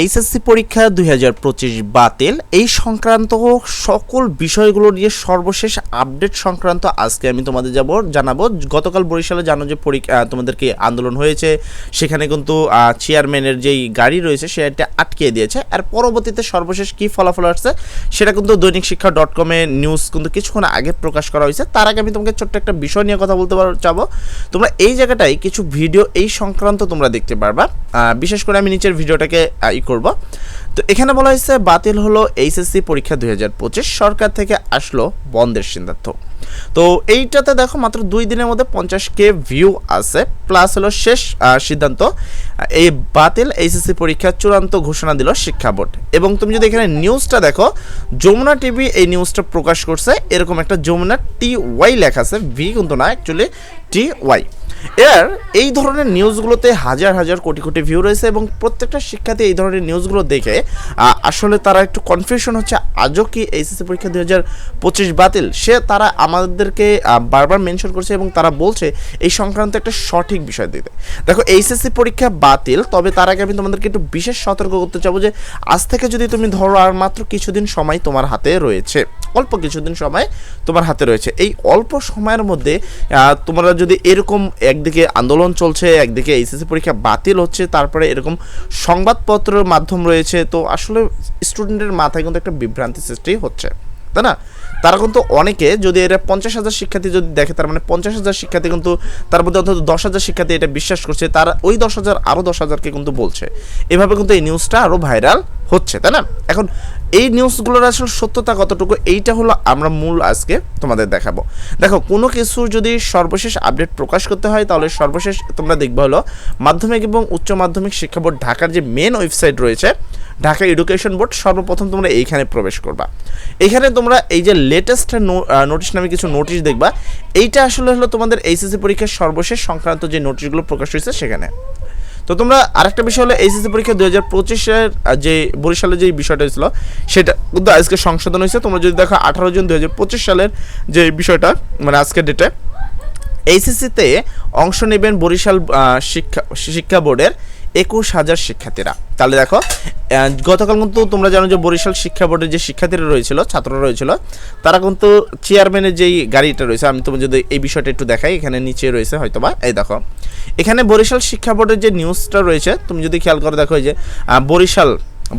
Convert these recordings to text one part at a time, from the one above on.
HSC পরীক্ষা দুই হাজার পঁচিশ বাতিল। এই সংক্রান্ত সকল বিষয়গুলো নিয়ে সর্বশেষ আপডেট সংক্রান্ত আজকে আমি তোমাদের যাব, জানাব। গতকাল বরিশালে জানো যে পরীক্ষা তোমাদেরকে আন্দোলন হয়েছে। সেখানে কিন্তু চেয়ারম্যানের যেই গাড়ি রয়েছে, সেটা আটকে দিয়েছে। আর পরবর্তীতে সর্বশেষ কী ফলাফল আসছে, সেটা কিন্তু দৈনিক শিক্ষা ডট কমে নিউজ কিন্তু কিছুক্ষণ আগে প্রকাশ করা হয়েছে। তার আগে আমি তোমাকে ছোট্ট একটা বিষয় নিয়ে কথা বলতে পার চাবো। তোমরা এই জায়গাটায় কিছু ভিডিও এই সংক্রান্ত তোমরা দেখতে পারবা। বিশেষ করে আমি নিচের ভিডিওটাকে করব। তো এখানে বলা হয়েছে, বাতিল হলো এইচএসসি পরীক্ষা দুই হাজার পঁচিশ, সরকার থেকে আসলো বন্ধের সিদ্ধান্ত। তো এইটাতে দেখো মাত্র দুই দিনের মধ্যে পঞ্চাশ কে ভিউ আছে প্লাস হলো শেষ সিদ্ধান্ত। এই বাতিল এইচএসসি পরীক্ষার চূড়ান্ত ঘোষণা দিল শিক্ষা বোর্ড। এবং তুমি যদি এখানে নিউজটা দেখো, যমুনা টিভি এই নিউজটা প্রকাশ করছে, এরকম একটা যমুনা টি ওয়াই লেখা আছে ভি কিন্তু না অ্যাকচুয়ালি টি ওয়াই এর এই ধরনের নিউজগুলোতে হাজার হাজার কোটি কোটি ভিউ রয়েছে এবং প্রত্যেকটা শিক্ষার্থী এই ধরনের নিউজগুলো দেখে আসলে তারা একটু কনফিউশন হচ্ছে, আজও কি এইচএসসি পরীক্ষা দুই হাজার পঁচিশ বাতিল? সে তারা আমাদেরকে বারবার মেনশন করছে এবং তারা বলছে এই সংক্রান্ত একটা সঠিক বিষয় দিতে। দেখো, এইচএসসি পরীক্ষা বাতিল, তবে তার আগে আমি তোমাদেরকে একটু বিশেষ সতর্ক করতে চাবো যে, আজ থেকে যদি তুমি ধরো আর মাত্র কিছুদিন সময় তোমার হাতে রয়েছে, অল্প কিছুদিন সময় তোমার হাতে রয়েছে, এই অল্প সময়ের মধ্যে তোমরা যদি এরকম একদিকে আন্দোলন চলছে, একদিকে এইচএসসি পরীক্ষা বাতিল হচ্ছে, তারপরে এরকম সংবাদপত্রের মাধ্যম রয়েছে, তো আসলে স্টুডেন্টের মাথায় কিন্তু একটা বিভ্রান্তি সৃষ্টি হচ্ছে। তাই না? তারা কিন্তু অনেকে যদি এটা পঞ্চাশ হাজার শিক্ষার্থী যদি দেখে, তার মানে পঞ্চাশ হাজার শিক্ষার্থী কিন্তু তার মধ্যে অন্তত দশ হাজার শিক্ষার্থী এটা বিশ্বাস করছে, তারা ওই দশ হাজার আরও দশ হাজারকে কিন্তু বলছে। এভাবে কিন্তু এই নিউজটা আরও ভাইরাল হচ্ছে, তাই না? এখন এই নিউজগুলোর আসলে সত্যতা কতটুকু, এইটা হলো আমরা মূল আজকে তোমাদের দেখাবো। দেখো, কোনো কিছু যদি সর্বশেষ আপডেট প্রকাশ করতে হয়, তাহলে সর্বশেষ তোমরা দেখবে হলো মাধ্যমিক এবং উচ্চ মাধ্যমিক শিক্ষা বোর্ড ঢাকার যে মেন ওয়েবসাইট রয়েছে ঢাকা এডুকেশন বোর্ড সর্বপ্রথম তোমরা এইখানে প্রবেশ করবা। এইখানে তোমরা এই যে লেটেস্ট নোটিশ নামে কিছু নোটিশ দেখবা, এইটা আসলে হলো তোমাদের এইচএসসি পরীক্ষার সর্বশেষ সংক্রান্ত যে নোটিশগুলো প্রকাশ হয়েছে সেখানে। তো তোমরা আরেকটা বিষয় হলো এইচএসসি পরীক্ষা দুই হাজার পঁচিশের যে বরিশালে যে বিষয়টা হয়েছিল, সেটা কিন্তু আজকে সংশোধন হয়েছে। তোমরা যদি দেখো আঠারো জুন দুই হাজার পঁচিশ সালের যে বিষয়টা মানে আজকের ডেটে এইচএসসিতে অংশ নেবেন বরিশাল শিক্ষা শিক্ষা বোর্ডের একুশ হাজার শিক্ষার্থীরা। তাহলে দেখো গতকাল কিন্তু তোমরা জানো যে বরিশাল শিক্ষা বোর্ডের যে শিক্ষার্থীরা রয়েছিল, ছাত্ররা রয়েছিল, তারা কিন্তু চেয়ারম্যানের যেই গাড়িটা রয়েছে, আমি তোমার যদি এই বিষয়টা একটু দেখাই, এখানে নিচে রয়েছে হয়তো বা এই দেখো। এখানে বরিশাল শিক্ষা বোর্ডের যে নিউজটা রয়েছে, তুমি যদি খেয়াল করে দেখো যে বরিশাল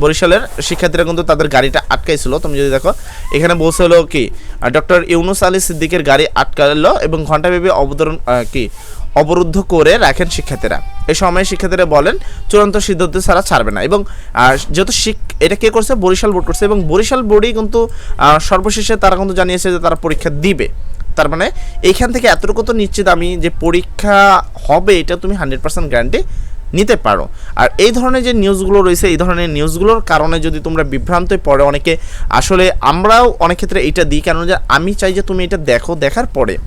বরিশালের শিক্ষার্থীরা কিন্তু তাদের গাড়িটা আটকাইছিল। তুমি যদি দেখো, এখানে বলছে হলো কি ডক্টর ইউনুস আলী সিদ্দিকের গাড়ি আটকালো এবং ঘণ্টাব্যাপী অবতরণ কি, অবরুদ্ধ করে রাখেন শিক্ষার্থীরা। এই সময় শিক্ষার্থীরা বলেন, চূড়ান্ত সিদ্ধান্ত ছাড়া ছাড়বে না এবং যেহেতু এটা কে করছে? বরিশাল বোর্ড করছে এবং বরিশাল বোর্ডই কিন্তু সর্বশেষে তারা কিন্তু জানিয়েছে যে তারা পরীক্ষা দিবে। তার মানে এইখান থেকে এতটুকু তো নিশ্চিত আমি যে পরীক্ষা হবে এটা তুমি হান্ড্রেড পার্সেন্ট গ্যারান্টি নিতে পারো। আর এই ধরনের যে নিউজগুলো রয়েছে, এই ধরনের নিউজগুলোর কারণে যদি তোমরা বিভ্রান্ত পড়ে অনেকে, আসলে আমরাও অনেক ক্ষেত্রে এটা দিই। কারণ যে আমি চাই যে তুমি এটা দেখো, দেখার পরে।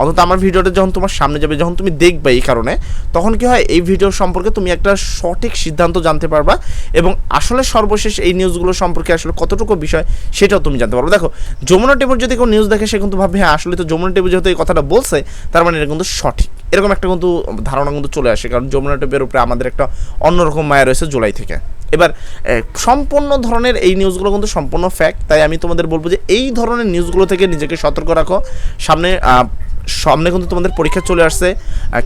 অন্তত আমার ভিডিওটা যখন তোমার সামনে যাবে, যখন তুমি দেখবে এই কারণে, তখন কি হয়, এই ভিডিও সম্পর্কে তুমি একটা সঠিক সিদ্ধান্ত জানতে পারবা এবং আসলে সর্বশেষ এই নিউজগুলো সম্পর্কে আসলে কতটুকু বিষয় সেটাও তুমি জানতে পারবে। দেখো, যমুনা টেবিল যদি কোনো নিউজ দেখে, সে কিন্তু ভাববে হ্যাঁ আসলে তো যমুনা টেবিল যেহেতু এই কথাটা বলছে, তার মানে এটা কিন্তু সঠিক। এরকম একটা কিন্তু ধারণা কিন্তু চলে আসে, কারণ যমুনা টেপের উপরে আমাদের একটা অন্যরকম মায়া রয়েছে জুলাই থেকে। এবার সম্পূর্ণ ধরনের এই নিউজগুলো কিন্তু সম্পূর্ণ ফ্যাক্ট তাই আমি তোমাদের বলব যে এই ধরনের নিউজগুলো থেকে নিজেকে সতর্ক রাখো। সামনে সামনে কিন্তু তোমাদের পরীক্ষা চলে আসছে।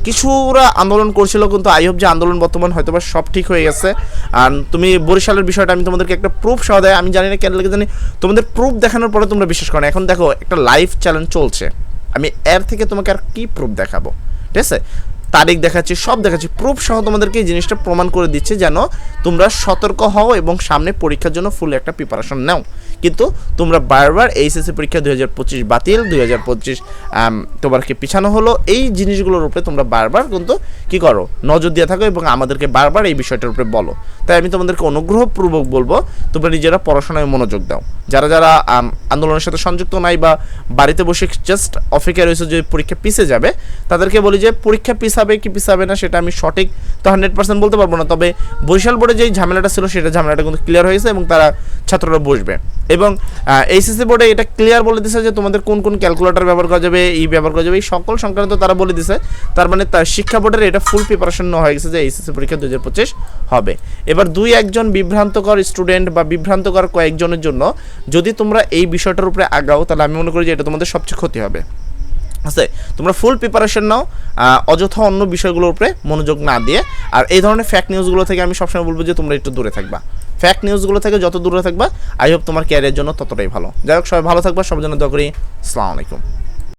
কিছুরা আন্দোলন করছিল, কিন্তু আই হোপ যে আন্দোলন বর্তমান হয়তো বা সব ঠিক হয়ে গেছে। আর তুমি বরিশালের বিষয়টা আমি তোমাদেরকে একটা প্রুফ সহ দেয়। আমি জানি না কেন লেগে জানি তোমাদের প্রুফ দেখানোর পরে তোমরা বিশ্বাস করো। এখন দেখো, একটা লাইভ চ্যালেঞ্জ চলছে। আমি এর থেকে তোমাকে আর কি প্রুফ দেখাবো? ঠিক আছে? তারিখ দেখাচ্ছি, সব দেখাচ্ছি। প্রুফ সহ তোমাদেরকে এই জিনিসটা প্রমাণ করে দিচ্ছে যেন তোমরা সতর্ক হও এবং সামনে পরীক্ষার জন্য ফুল একটা প্রিপারেশন নাও। কিন্তু তোমরা বারবার এইচএসসি পরীক্ষা দুই হাজার পঁচিশ বাতিল, দুই হাজার পঁচিশ তোমারকে পিছানো হলো। এই জিনিসগুলোর উপরে তোমরা বারবার কিন্তু কি করো? নজর দিয়ে থাকো এবং আমাদেরকে বারবার এই বিষয়টার উপরে বলো। তাই আমি তোমাদেরকে অনুগ্রহপূর্বক বলব, তোমরা নিজেরা পড়াশোনায় মনোযোগ দাও। যারা যারা আন্দোলনের সাথে সংযুক্ত নাই বা বাড়িতে বসে জাস্ট অপেক্ষায় রয়েছে যে পরীক্ষা পিছে যাবে তাদেরকে বলি যে, পরীক্ষা পিছাবে কি পিছাবে না সেটা আমি সঠিক তো হান্ড্রেড পার্সেন্ট বলতে পারব না। তবে বরিশাল বোর্ডে যেই ঝামেলাটা ছিল, সেটা ঝামেলাটা কিন্তু ক্লিয়ার হয়েছে এবং তারা ছাত্ররা বসবে। এবং এইচএসসি বোর্ডে এটা ক্লিয়ার বলে দিছে যে, তোমাদের কোন কোন ক্যালকুলেটর ব্যবহার করা যাবে এই ব্যবহার করা যাবে, এই সকল সংক্রান্ত তারা বলে দিছে। তার মানে তার শিক্ষা বোর্ডের এটা ফুল প্রিপারেশন নেওয়া হয়ে গেছে যে এইচএসসি পরীক্ষা দু হাজার পঁচিশ হবে। এবার দুই একজন বিভ্রান্তকর স্টুডেন্ট বা বিভ্রান্তকর কয়েকজনের জন্য যদি তোমরা এই বিষয়টার উপরে আগাও, তাহলে আমি মনে করি যে এটা তোমাদের সবচেয়ে ক্ষতি হবে। আছে, তোমরা ফুল প্রিপারেশন নাও অযথা অন্য বিষয়গুলোর উপরে মনোযোগ না দিয়ে। আর এই ধরনের ফ্যাক নিউজগুলো থেকে আমি সবসময় বলব যে তোমরা একটু দূরে থাকবা। ফ্যাক নিউজগুলো থেকে যত দূরে থাকবা আই হোপ তোমার ক্যারিয়ারের জন্য ততটাই ভালো। যাই হোক, সবাই ভালো থাকবা, সবার জন্য দোয়া করি। আসসালামু আলাইকুম।